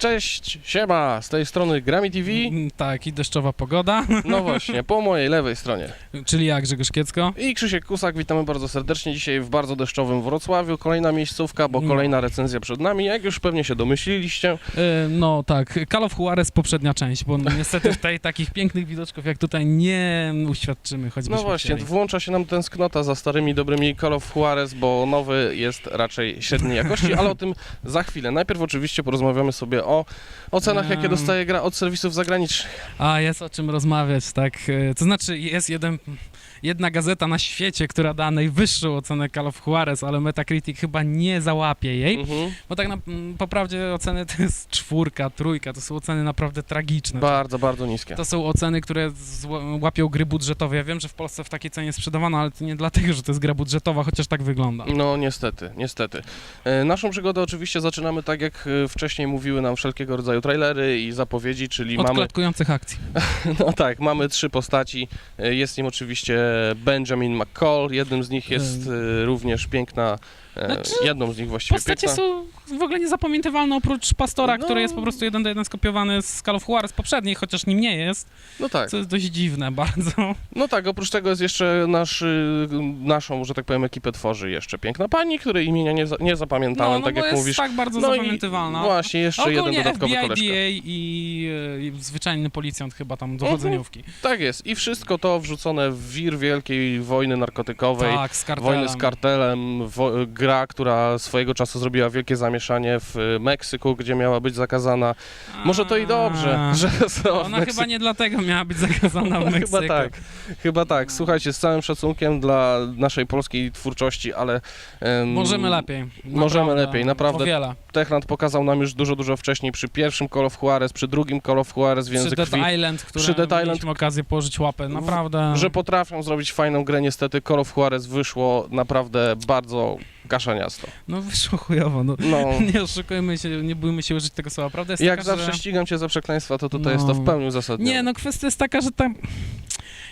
Cześć, siema, z tej strony Grami TV. Mm, Tak, i deszczowa pogoda, No właśnie, po mojej lewej stronie. czyli jak Grzegorz Kiecko. I Krzysiek Kusak, witamy bardzo serdecznie dzisiaj w bardzo deszczowym Wrocławiu. Kolejna miejscówka, bo No. kolejna recenzja przed nami. Jak już pewnie się domyśliliście, E, No tak, Call of Juarez poprzednia część, bo niestety w tej takich pięknych widoczków jak tutaj nie uświadczymy, choćbyśmy no właśnie, chcieli. włącza się nam tęsknota za starymi, dobrymi Call of Juarez, bo nowy jest raczej średniej jakości, ale o tym za chwilę. Najpierw oczywiście porozmawiamy sobie o ocenach, jakie Em. dostaje gra od serwisów zagranicznych. A, jest o czym rozmawiać, tak. E, To znaczy, jest jeden, jedna gazeta na świecie, która da najwyższą ocenę Call of Juarez, ale Metacritic chyba nie załapie jej, Mhm. bo tak na, po prawdzie oceny to jest czwórka, trójka, to są oceny naprawdę tragiczne. Bardzo, bardzo niskie. To są oceny, które łapią gry budżetowe. Ja wiem, że w Polsce w takiej cenie sprzedawano, ale to nie dlatego, że to jest gra budżetowa, chociaż tak wygląda. No niestety, niestety. E, Naszą przygodę oczywiście zaczynamy tak, jak e, wcześniej mówiły nam wszelkiego rodzaju trailery i zapowiedzi, czyli Od mamy, akcji. no tak, mamy trzy postaci. E, Jest nim oczywiście Benjamin McCall, jednym z nich jest e, również piękna, Znaczy, jedną z nich właściwie Postacie piękna. są w ogóle niezapamiętywalne oprócz Pastora, No. który jest po prostu jeden do jeden skopiowany z Call of Juarez poprzedniej, chociaż nim nie jest, No tak, co jest dość dziwne bardzo. no tak, oprócz tego jest jeszcze nasz, y, naszą, że tak powiem, ekipę tworzy jeszcze piękna pani, której imienia nie, za, nie zapamiętałem, No, no tak bo jak jest mówisz. tak bardzo No i zapamiętywalna. właśnie, jeszcze jeden Ogólnie dodatkowy FBI, koleżka. DA i, e, i zwyczajny policjant chyba tam dochodzeniówki. Tak jest. I wszystko to wrzucone w wir wielkiej wojny narkotykowej. Tak, z kartelem. Wojny z kartelem, wo, gra, która swojego czasu zrobiła wielkie zamieszanie w y, Meksyku, gdzie miała być zakazana. Może to i dobrze, że są Ona chyba nie dlatego miała być zakazana w Meksyku. chyba tak, chyba tak. Słuchajcie, z całym szacunkiem dla naszej polskiej twórczości, ale em, Możemy lepiej. Możemy lepiej, naprawdę. Wiele. Techland pokazał nam już dużo, dużo wcześniej przy pierwszym Call of Juarez, przy drugim Call of Juarez w Przy Dead Island, które Przy Dead Island- mieliśmy okazję położyć łapę. Naprawdę. że potrafią zrobić fajną grę. Niestety Call of Juarez wyszło naprawdę bardzo kaszaniasto. No wyszło chujowo. No. No. Nie oszukujmy się, nie bójmy się użyć tego słowa. Prawda jest Jak taka, zawsze że... ścigam cię za przekleństwa, to tutaj No. jest to w pełni uzasadnione. Nie, no kwestia jest taka, że tam...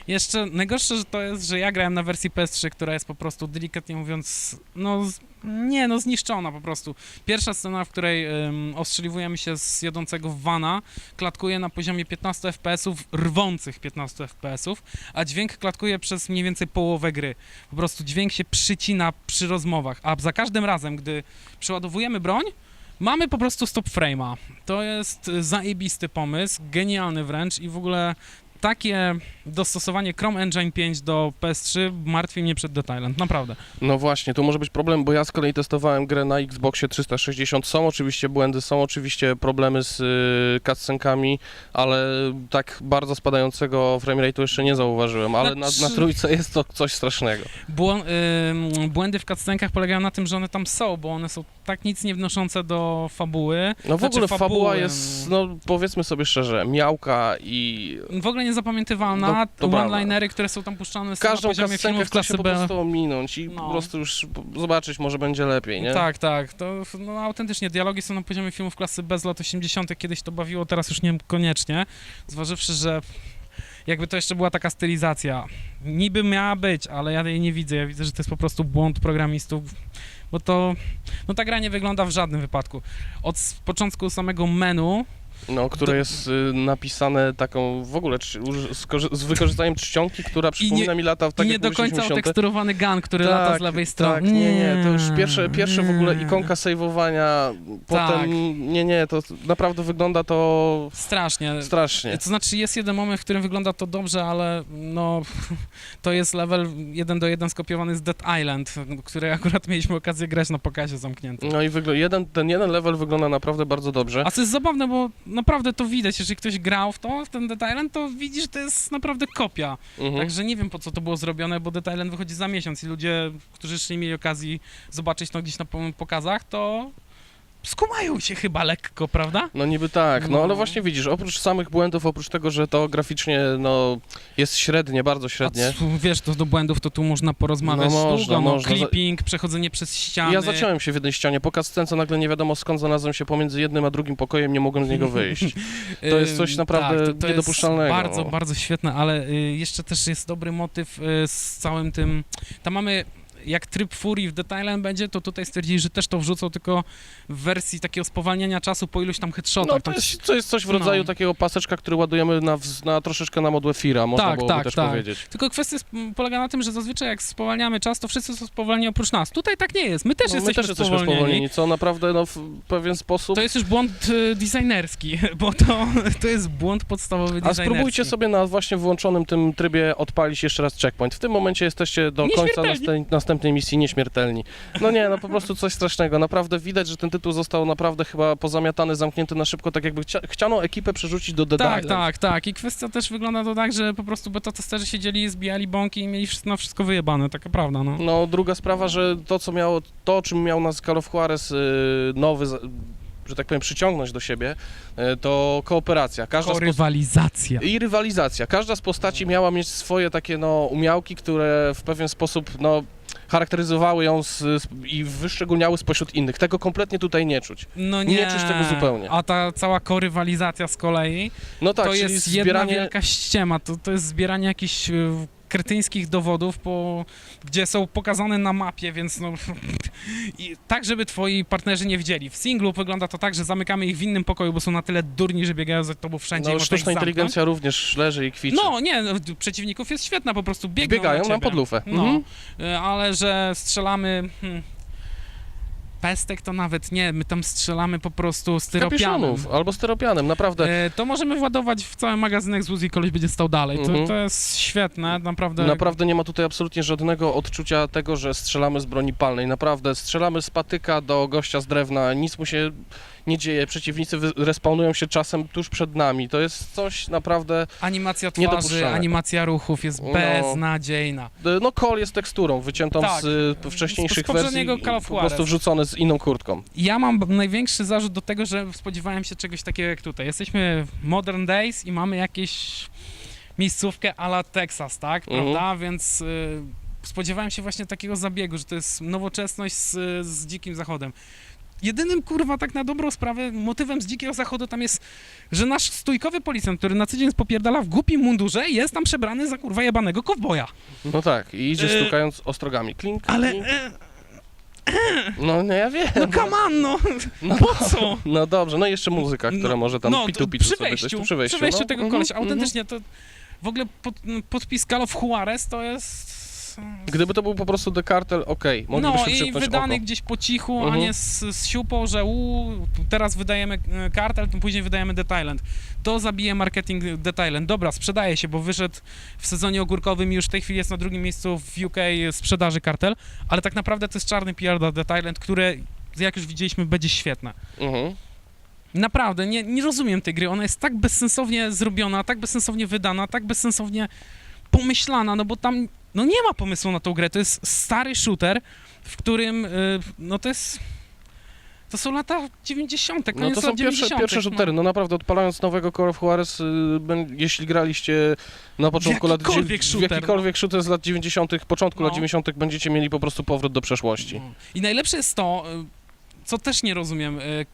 Jeszcze najgorsze że to jest, że ja grałem na wersji PS3, która jest po prostu delikatnie mówiąc, no nie, no zniszczona po prostu. Pierwsza scena, w której um, ostrzeliwujemy się z jadącego vana, klatkuje na poziomie 15 FPS-ów, rwących 15 FPS-ów, a dźwięk klatkuje przez mniej więcej połowę gry. Po prostu dźwięk się przycina przy rozmowach, a za każdym razem, gdy przeładowujemy broń, mamy po prostu stop frame'a. To jest y, zajebisty pomysł, genialny wręcz i w ogóle takie dostosowanie Chrome Engine 5 do PS3 martwi mnie przed Dead Island, naprawdę. No właśnie, tu może być problem, bo ja z kolei testowałem grę na Xboxie 360. Są oczywiście błędy, są oczywiście problemy z y, cutscenkami, ale tak bardzo spadającego framerate'u jeszcze nie zauważyłem, ale na, na Znaczy- trójce jest to coś strasznego. Błą- ym, błędy w cutscenkach polegają na tym, że one tam są, bo one są tak nic nie wnoszące do fabuły. No w Znaczy ogóle fabuła fabuły, jest, no powiedzmy sobie szczerze, miałka i W ogóle niezapamiętywalna, No, to prawda. one-linery, które są tam puszczane są każdą na poziomie filmów klasy po B. prostu ominąć i No. po prostu już po- zobaczyć może będzie lepiej, nie? Tak, tak. To no, autentycznie dialogi są na poziomie filmów klasy B z lat 80. Kiedyś to bawiło, teraz już niekoniecznie. Zważywszy, że jakby to jeszcze była taka stylizacja. Niby miała być, ale ja jej nie widzę. Ja widzę, że to jest po prostu błąd programistów, bo to. No ta gra nie wygląda w żadnym wypadku. Od początku samego menu No, które To- jest y, napisane taką w ogóle czy, z, z wykorzystaniem czcionki, która przypomina mi lata w tak i nie do końca 80. oteksturowany gun, który lata z lewej strony. Tak, nie, nie, to już pierwsze, pierwsze w ogóle nie. ikonka sejwowania, Tak. potem, nie, nie, to naprawdę wygląda to Strasznie. strasznie. To znaczy jest jeden moment, w którym wygląda to dobrze, ale no to jest level jeden do jeden skopiowany z Dead Island, który akurat mieliśmy okazję grać na pokazie zamkniętym. No i jeden, ten jeden level wygląda naprawdę bardzo dobrze. A co jest zabawne, bo naprawdę to widać, jeżeli ktoś grał w to, w ten Dead Island, to widzi, że to jest naprawdę kopia. Mhm. Także nie wiem, po co to było zrobione, bo Dead Island wychodzi za miesiąc i ludzie, którzy jeszcze nie mieli okazji zobaczyć to gdzieś na po- pokazach, to skumają się chyba lekko, prawda? No niby tak, no No. ale właśnie widzisz, oprócz samych błędów, oprócz tego, że to graficznie no jest średnie, bardzo A średnie. c- wiesz, to do błędów to tu można porozmawiać No można, długo, no, można. clipping, przechodzenie przez ściany. Ja zaciąłem się w jednej ścianie, po co nagle nie wiadomo skąd znalazłem się pomiędzy jednym a drugim pokojem, nie mogłem z niego wyjść. To jest coś Ym, naprawdę tak, to, to niedopuszczalnego. Jest bardzo, bardzo świetne, ale y, jeszcze też jest dobry motyw y, z całym tym. Tam mamy jak tryb Fury w Island będzie, to tutaj stwierdzili, że też to wrzucą, tylko w wersji takiego spowalniania czasu po iluś tam headshotach. No to jest, to jest coś w rodzaju No. takiego paseczka, który ładujemy na, na troszeczkę na modłę Fira, można Tak, byłoby tak, też tak. powiedzieć. Tylko kwestia polega na tym, że zazwyczaj jak spowalniamy czas, to wszyscy są spowolnieni oprócz nas. Tutaj tak nie jest. My też No, my jesteśmy też jesteśmy spowolnieni. spowolnieni, co naprawdę no, w pewien sposób... To jest już błąd y, designerski, bo to, to jest błąd podstawowy A spróbujcie sobie na właśnie włączonym tym trybie odpalić jeszcze raz checkpoint. W tym momencie jesteście do końca Nieśmiertelni. Następ, następnej misji nieśmiertelni. No nie, no po prostu coś strasznego. Naprawdę widać, że ten tytuł został naprawdę chyba pozamiatany, zamknięty na szybko, tak jakby chcia, chciano ekipę przerzucić do The Tak, Island. tak, tak. I kwestia też wygląda to tak, że po prostu beta-testerzy siedzieli, zbijali bąki i mieli wszystko, na wszystko wyjebane, taka prawda, no. No druga sprawa, że to co miało, to o czym miał nas Call of Juarez y, nowy, że tak powiem, przyciągnąć do siebie, y, to kooperacja. Każda Rywalizacja. I rywalizacja. Każda z postaci miała mieć swoje takie no, umiałki, które w pewien sposób no, charakteryzowały ją z, z, i wyszczególniały spośród innych. Tego kompletnie tutaj nie czuć. No nie nie, czuć tego zupełnie. A ta cała korywalizacja z kolei, No tak, to jest jedna wielka ściema, to, to jest zbieranie jakichś y, kretyńskich dowodów, po, gdzie są pokazane na mapie, więc no... I tak, żeby twoi partnerzy nie widzieli. W singlu wygląda to tak, że zamykamy ich w innym pokoju, bo są na tyle durni, że biegają za tobą wszędzie No, sztuczna inteligencja również leży i kwiczy. No, nie, no, przeciwników jest świetna, po prostu biegną Biegają na, nam pod lufę. No, Mhm. y, ale że strzelamy... Hmm, pestek to nawet nie, my tam strzelamy po prostu styropianem. Albo styropianem, naprawdę. E, to możemy władować w cały magazynek z i koleś będzie stał dalej. To, Mhm. to jest świetne, naprawdę. Naprawdę nie ma tutaj absolutnie żadnego odczucia tego, że strzelamy z broni palnej. Naprawdę strzelamy z patyka do gościa z drewna, nic mu się nie dzieje. Przeciwnicy respawnują się czasem tuż przed nami. To jest coś naprawdę. Animacja twarzy, animacja ruchów jest No. beznadziejna. No, kol jest teksturą wyciętą Tak. z y, wcześniejszych Z wersji. Po prostu Juarez. wrzucone z inną kurtką. Ja mam największy zarzut do tego, że spodziewałem się czegoś takiego jak tutaj. Jesteśmy w Modern Days i mamy jakieś miejscówkę a la Texas, tak? Mhm. Prawda? Więc y, spodziewałem się właśnie takiego zabiegu, że to jest nowoczesność z, z dzikim zachodem. Jedynym, kurwa, tak na dobrą sprawę, motywem z dzikiego zachodu tam jest, że nasz stójkowy policjant, który na co dzień popierdala w głupim mundurze, jest tam przebrany za kurwa jebanego kowboja. No tak, i idzie stukając ostrogami. Klink, Ale, klink. e, No nie, ja wiem. no come on, no, No, po co? no dobrze, no i jeszcze muzyka, która No, może tam no, pitu pitu przy sobie wejściu, coś, tu przy wejściu, no. tego Mhm, kolesia, mhm. autentycznie to w ogóle pod, podpis Call of Juarez to jest... Gdyby to był po prostu The Cartel, okej, No moglibyśmy i przymknąć wydany oko. gdzieś po cichu, a Mhm. nie z, z siupą, że u, teraz wydajemy e, kartel, to później wydajemy The Thailand. To zabije marketing The Thailand. Dobra, sprzedaje się, bo wyszedł w sezonie ogórkowym i już w tej chwili jest na drugim miejscu w UK sprzedaży kartel, ale tak naprawdę to jest czarny PR dla The Thailand, które jak już widzieliśmy będzie świetne. Mhm. Naprawdę, nie, nie rozumiem tej gry. Ona jest tak bezsensownie zrobiona, tak bezsensownie wydana, tak bezsensownie pomyślana, no bo tam no nie ma pomysłu na tą grę. To jest stary shooter, w którym y, no to jest to są lata 90. No to są lat pierwsze, 90. pierwsze shootery, no naprawdę odpalając nowego Call of Juarez, y, jeśli graliście na początku lat... shooter, jakikolwiek shooter z lat 90., początku lat No. 90. będziecie mieli po prostu powrót do przeszłości. No. I najlepsze jest to, y, co też nie rozumiem, y,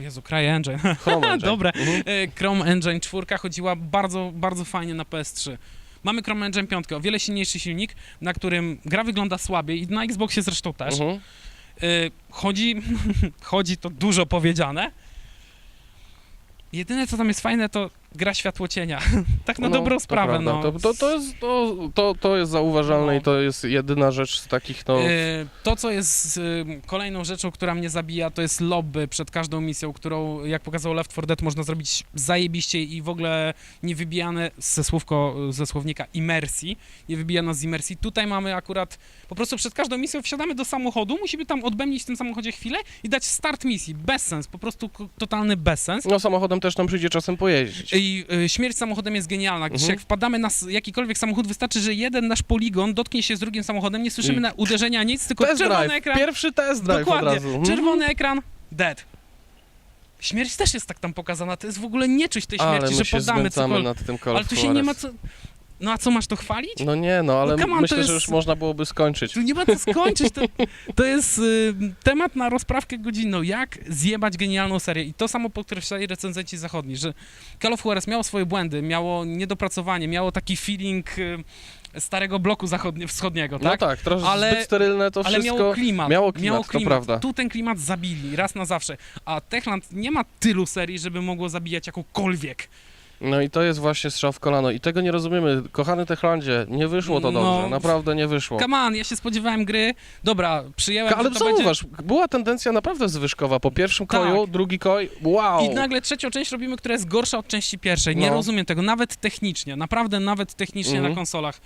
Jezu, Cry Engine, Chrome Engine. Dobre. Mhm. Chrome Engine 4 chodziła bardzo, bardzo fajnie na PS3. Mamy Chrome Engine 5, o wiele silniejszy silnik, na którym gra wygląda słabiej i na Xboxie zresztą też. Mhm. E, Chodzi, chodzi to dużo powiedziane. Jedyne co tam jest fajne to gra światło cienia. tak na No, dobrą sprawę, prawda. no. To, to, to, jest, to, to, to jest zauważalne No. i to jest jedyna rzecz z takich, no... E, To, co jest e, kolejną rzeczą, która mnie zabija, to jest lobby przed każdą misją, którą, jak pokazał Left 4 Dead, można zrobić zajebiście i w ogóle nie wybijane ze, słówko, ze słownika imersji, nie wybijano z imersji. Tutaj mamy akurat, po prostu przed każdą misją wsiadamy do samochodu, musimy tam odbębnić w tym samochodzie chwilę i dać start misji. Bezsens, po prostu totalny bezsens. No samochodem też nam przyjdzie czasem pojeździć. I y, śmierć samochodem jest genialna, gdyż Mhm. jak wpadamy na jakikolwiek samochód, wystarczy, że jeden nasz poligon dotknie się z drugim samochodem, nie słyszymy I- na uderzenia nic, tylko Test czerwony drive, ekran, pierwszy test drive Dokładnie. Mhm. czerwony ekran, dead. Śmierć też jest tak tam pokazana, to jest w ogóle nie czuć tej Ale śmierci, my że się poddamy znęcamy cokolwiek. nad tym Call Ale tu się nie ma co... No a co, masz to chwalić? No nie, no ale No on, myślę, to że jest- już można byłoby skończyć. Tu nie ma co skończyć, to, to jest y, temat na rozprawkę godzinną, jak zjebać genialną serię. I to samo podkreślali recenzenci zachodni, że Call of Juarez miało swoje błędy, miało niedopracowanie, miało taki feeling y, starego bloku wschodniego, No tak? tak, trochę Ale- zbyt sterylne to Ale wszystko. miało klimat. miało klimat, to prawda. Tu ten klimat zabili raz na zawsze. A Techland nie ma tylu serii, żeby mogło zabijać jakąkolwiek. No i to jest właśnie strzał w kolano i tego nie rozumiemy. Kochany Techlandzie, nie wyszło to No. dobrze, naprawdę nie wyszło. Come on, ja się spodziewałem gry. Dobra, przyjęłem, Ale że to będzie... była tendencja naprawdę zwyżkowa. Po pierwszym Tak. koju, drugi koj, wow! I nagle trzecią część robimy, która jest gorsza od części pierwszej. Nie No. rozumiem tego, nawet technicznie, naprawdę nawet technicznie Mhm. na konsolach.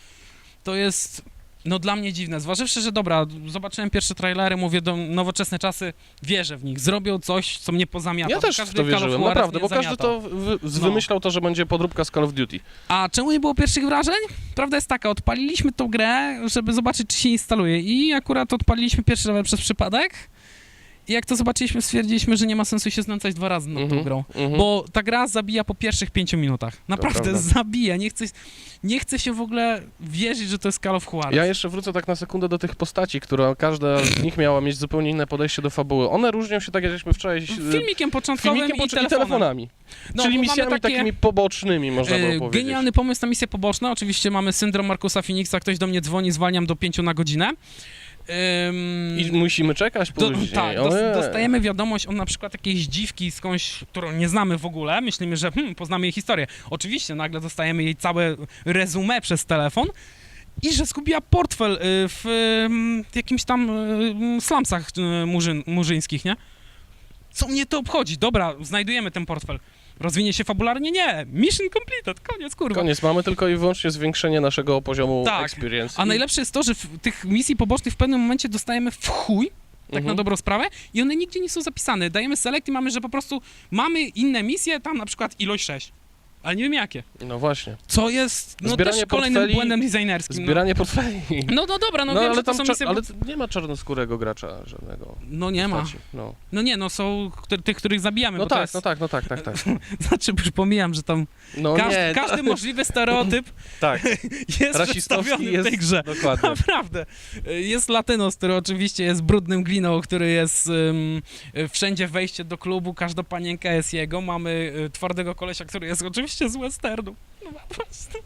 To jest, no dla mnie dziwne. Zważywszy, że dobra, zobaczyłem pierwsze trailery, mówię, do nowoczesne czasy, wierzę w nich. Zrobią coś, co mnie pozamiata. Ja też w każdy to Call of wierzyłem, naprawdę, bo każdy to wy, No. wymyślał to, że będzie podróbka z Call of Duty. A czemu nie było pierwszych wrażeń? Prawda jest taka, odpaliliśmy tą grę, żeby zobaczyć, czy się instaluje i akurat odpaliliśmy pierwszy level przez przypadek jak to zobaczyliśmy, stwierdziliśmy, że nie ma sensu się znęcać dwa razy nad tą Mhm, grą. mhm. Bo ta gra zabija po pierwszych pięciu minutach. Naprawdę prawda. zabija. Nie chcę, nie chcę się w ogóle wierzyć, że to jest Call of Juarez. Ja jeszcze wrócę tak na sekundę do tych postaci, która każda z nich miała mieć zupełnie inne podejście do fabuły. One różnią się tak, jak żeśmy wczoraj... e, Filmikiem początkowym filmikiem i telefonem. telefonami. No, Czyli bo mamy misjami takie, takimi pobocznymi, można e, było powiedzieć. Genialny pomysł na misje poboczne. Oczywiście mamy syndrom Markusa Phoenixa. Ktoś do mnie dzwoni, zwalniam do pięciu na godzinę. Ym, I musimy czekać Do, później. tak, Ojej. dos, dostajemy wiadomość o na przykład jakiejś dziwki skądś, którą nie znamy w ogóle. Myślimy, że hmm, poznamy jej historię. Oczywiście nagle dostajemy jej całe resume przez telefon i że zgubiła portfel y, w y, jakimś tam y, slumsach murzyn, murzyńskich, nie? Co mnie to obchodzi? Dobra, znajdujemy ten portfel. Rozwinie się fabularnie? Nie. Mission completed. Koniec, kurwa. Koniec, mamy tylko i wyłącznie zwiększenie naszego poziomu Tak. experience. A najlepsze jest to, że w tych misji pobocznych w pewnym momencie dostajemy w chuj, tak Mhm. na dobrą sprawę, i one nigdzie nie są zapisane. Dajemy select i mamy, że po prostu mamy inne misje, tam na przykład ilość 6. Ale nie wiem jakie. No właśnie. Co jest no Zbieranie też kolejnym błędem designerskim. Zbieranie portfeli. No. no, no dobra, no, No, wiem, ale że to są misje... ale nie ma czarnoskórego gracza żadnego. No nie ma. No, No nie, no są tych, których zabijamy, no tak, jest... no tak, no tak, tak, tak. Znaczy, już pomijam, że tam No każdy, nie, każdy możliwy stereotyp tak, jest przedstawiony w jest, tej grze. dokładnie. Naprawdę. Jest Latynos, który oczywiście jest brudnym gliną, który jest ym, wszędzie wejście do klubu, każda panienka jest jego. Mamy y, twardego kolesia, który jest oczywiście z westernu. No po prostu.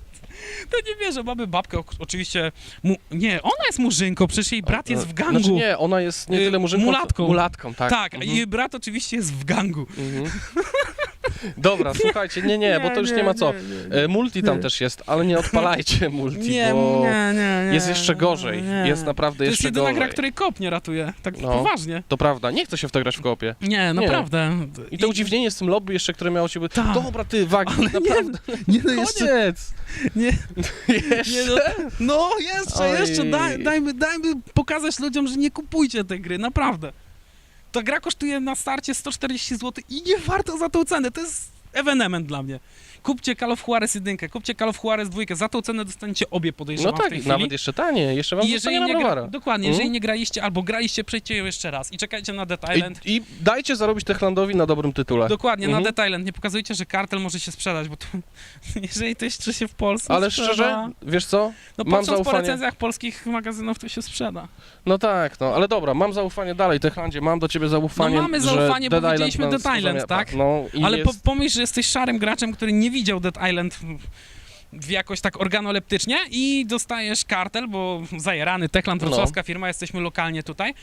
To nie wierzę, mamy babkę, o- oczywiście, mu, nie, ona jest murzynką, przecież jej brat jest w gangu. Znaczy nie, ona jest nie Y, tyle murzynką, mulatką. mulatką, tak. tak, a Mhm. jej brat oczywiście jest w gangu. Mhm. Dobra, słuchajcie, nie, nie, bo to już nie ma co. E, Multi tam też jest, ale nie odpalajcie multi, Nie, bo nie, nie, nie. jest jeszcze gorzej. nie. Jest naprawdę To jest jeszcze jedyna gorzej. gra, której kop nie ratuje, tak No. poważnie. To prawda, nie chce się w to grać w koopie. Nie, naprawdę. I to udziwnienie z tym lobby jeszcze, które miało być. Tak. Dobra, ty, wagi, Ale nie, naprawdę. Nie, no jeszcze, Koniec! nie, Jeszcze? Nie, no, no jeszcze, Oj. jeszcze, daj, dajmy, dajmy pokazać ludziom, że nie kupujcie tej gry, naprawdę. Ta gra kosztuje na starcie 140 zł i nie warto za tą cenę, to jest ewenement dla mnie. Kupcie Call of Juarez 1, kupcie Call of Juarez 2, za tą cenę dostaniecie obie No podejrzewam w tej tak, chwili. nawet jeszcze taniej, jeszcze wam I jeżeli nie gra, dokładnie, Mhm. jeżeli nie graliście albo graliście, przejdźcie ją jeszcze raz i czekajcie na Dead Island. I, I dajcie zarobić Techlandowi na dobrym tytule. Dokładnie, Mhm. na Dead Island. Nie pokazujcie, że kartel może się sprzedać, bo to, jeżeli to jeszcze się w Polsce Ale sprzeda, szczerze, wiesz co? no mam patrząc po zaufanie. recenzjach polskich magazynów, to się sprzeda. No tak, no, ale dobra, mam zaufanie dalej, Techlandzie, mam do ciebie zaufanie, No mamy że zaufanie, bo Dead Island widzieliśmy nas Dead Island, zamiata. tak? No, i Ale jest... po, pomyśl, że jesteś szarym graczem, który nie widział Dead Island w, jakoś tak organoleptycznie i dostajesz kartel, bo zajerany Techland, No. wrocławska firma, jesteśmy lokalnie tutaj.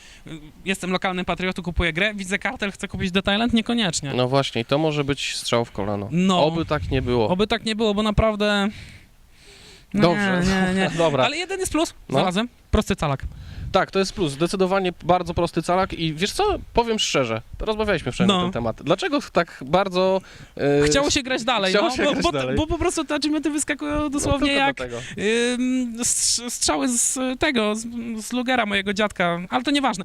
Jestem lokalnym patriotą, kupuję grę, widzę kartel, chcę kupić Dead Island? Niekoniecznie. No właśnie, to może być strzał w kolano. No. Oby tak nie było. Oby tak nie było, bo naprawdę... Nie, Dobrze. Nie, nie. Dobra. Ale jeden jest plus, No. znalazłem. Prosty calak. Tak, to jest plus. Zdecydowanie bardzo prosty calak i wiesz co, powiem szczerze, rozmawialiśmy wczoraj No. na ten temat. Dlaczego tak bardzo... e, Chciało się grać dalej, chciało no, się bo, grać bo, dalej. bo po prostu te achievementy wyskakują no, dosłownie tylko jak strz- strzały z tego, z, z Lugera mojego dziadka, ale to nieważne.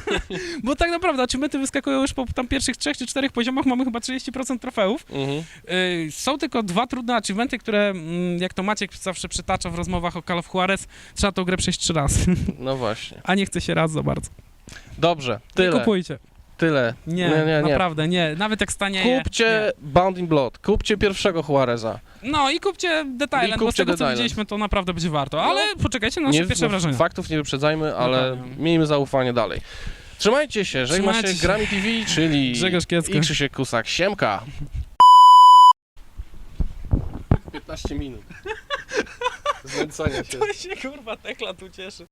bo tak naprawdę achievementy wyskakują już po tam pierwszych trzech czy czterech poziomach, mamy chyba 30% trofeów. Mhm. Y, są tylko dwa trudne achievementy, które, mm, jak to Maciek zawsze przytacza w rozmowach o Call of Juarez, trzeba tą grę przejść trzy razy, No właśnie. a nie chce się raz za bardzo. Dobrze, Nie tyle, kupujcie. tyle. Nie, Nie, nie, nie. naprawdę nie. Nawet jak stanieje. Kupcie Bound in Blood, kupcie pierwszego Juareza. Nie. No i kupcie Island, bo z tego co widzieliśmy, to naprawdę będzie warto. Ale poczekajcie na nasze Nie- pierwsze no, wrażenia. Faktów nie wyprzedzajmy, ale Dokładnie. miejmy zaufanie dalej. Trzymajcie się, się Trzymajcie się. Grami TV, czyli Grzegorz i Krzysiek Kusak. Siemka. 15 minut. znęcania się. To się kurwa Tekla tu cieszy.